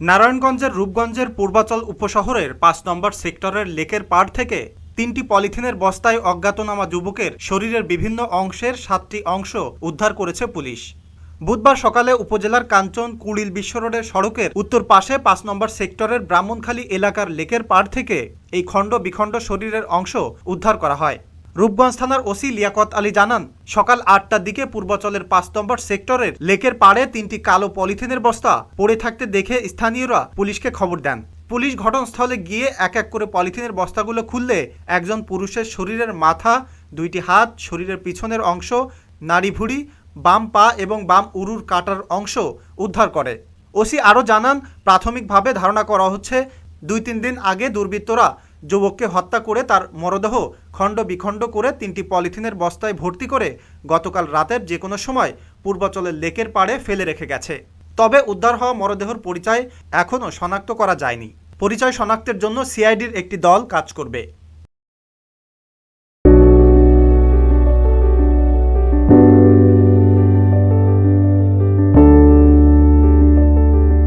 নারায়ণগঞ্জের রূপগঞ্জের পূর্বাচল উপশহরের পাঁচ নম্বর সেক্টরের লেকের পাড় থেকে তিনটি পলিথিনের বস্তায় অজ্ঞাতনামা যুবকের শরীরের বিভিন্ন অংশের সাতটি অংশ উদ্ধার করেছে পুলিশ। বুধবার সকালে উপজেলার কাঞ্চন কুড়িল বিশ্ব রোডের সড়কের উত্তর পাশে পাঁচ নম্বর সেক্টরের ব্রাহ্মণখালী এলাকার লেকের পাড় থেকে এই খণ্ড বিখণ্ড শরীরের অংশ উদ্ধার করা হয়। রূপগঞ্জ থানার ওসি লিয়াকত আলী জানান, সকাল আটটার দিকে পূর্বাচলের পাঁচ নম্বর সেক্টরের লেকের পাড়ে তিনটি কালো পলিথিনের বস্তা পড়ে থাকতে দেখে স্থানীয়রা পুলিশকে খবর দেন। পুলিশ ঘটনাস্থলে গিয়ে এক এক করে পলিথিনের বস্তাগুলো খুললে একজন পুরুষের শরীরের মাথা, দুইটি হাত, শরীরের পিছনের অংশ, নাড়ি ভুড়ি, বাম পা এবং বাম উরুর কাটার অংশ উদ্ধার করে। ওসি আরও জানান, প্রাথমিকভাবে ধারণা করা হচ্ছে, দুই তিন দিন আগে দুর্বৃত্তরা যুবককে হত্যা করে তার মরদেহ খণ্ড বিখণ্ড করে তিনটি পলিথিনের বস্তায় ভর্তি করে গতকাল রাতের যে কোনো সময় পূর্বাচলের লেকের পাড়ে ফেলে রেখে গেছে। তবে উদ্ধার হওয়া মরদেহর পরিচয় এখনও শনাক্ত করা যায়নি। পরিচয় শনাক্তের জন্য সিআইডির একটি দল কাজ করবে।